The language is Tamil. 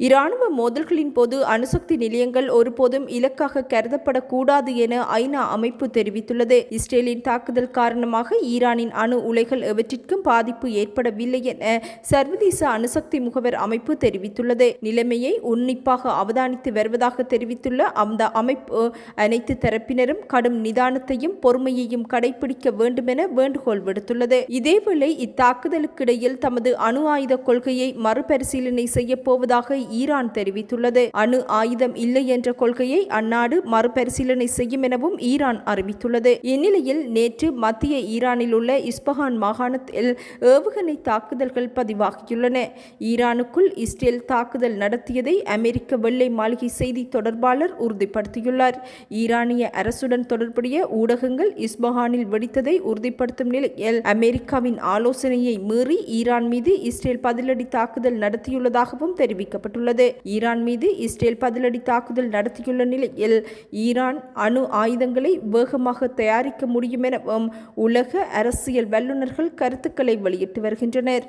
இராணுவ மோதல்களின் போது அணுசக்தி நிலையங்கள் ஒருபோதும் இலக்காக கருதப்படக்கூடாது என ஐநா அமைப்பு தெரிவித்துள்ளது. இஸ்ரேலின் தாக்குதல் காரணமாக ஈரானின் அணு உலைகள் எவற்றிற்கும் பாதிப்பு ஏற்படவில்லை என சர்வதேச அணுசக்தி முகவர் அமைப்பு தெரிவித்துள்ளது. நிலைமையை உன்னிப்பாக அவதானித்து வருவதாக தெரிவித்துள்ள அந்த அமைப்பு அனைத்து தரப்பினரும் கடும் நிதானத்தையும் பொறுமையையும் கடைபிடிக்க வேண்டுமென வேண்டுகோள் விடுத்துள்ளது. இதேவேளை இத்தாக்குதலுக்கிடையில் தமது அணு ஆயுத கொள்கையை மறுபரிசீலனை செய்யப்போவதாக ஈரான் தெரிவித்துள்ளது. அணு ஆயுதம் இல்லை என்ற கொள்கையை அந்நாடு மறுபரிசீலனை செய்யும் எனவும் ஈரான் அறிவித்துள்ளது. இந்நிலையில் நேற்று மத்திய ஈரானில் உள்ள இஸ்பஹான் மாகாணத்தில் ஏவுகணை தாக்குதல்கள் பதிவாகியுள்ளன. ஈரானுக்குள் இஸ்ரேல் தாக்குதல் நடத்தியதை அமெரிக்க வெள்ளை மாளிகை செய்தி தொடர்பாளர் உறுதிப்படுத்தியுள்ளார். ஈரானிய அரசுடன் தொடர்புடைய ஊடகங்கள் இஸ்பஹானில் வெடித்ததை உறுதிப்படுத்தும் நிலையில் அமெரிக்காவின் ஆலோசனையை மீறி ஈரான் மீது இஸ்ரேல் பதிலடி தாக்குதல் நடத்தியுள்ளதாகவும் தெரிவிக்கப்பட்டுள்ளது. ஈரான் மீது இஸ்ரேல் பதிலடி தாக்குதல் நடத்தியுள்ள நிலையில் ஈரான் அணு ஆயுதங்களை வேகமாக தயாரிக்க முடியும் எனவும் உலக அரசியல் வல்லுநர்கள் கருத்துக்களை வெளியிட்டு வருகின்றனர்.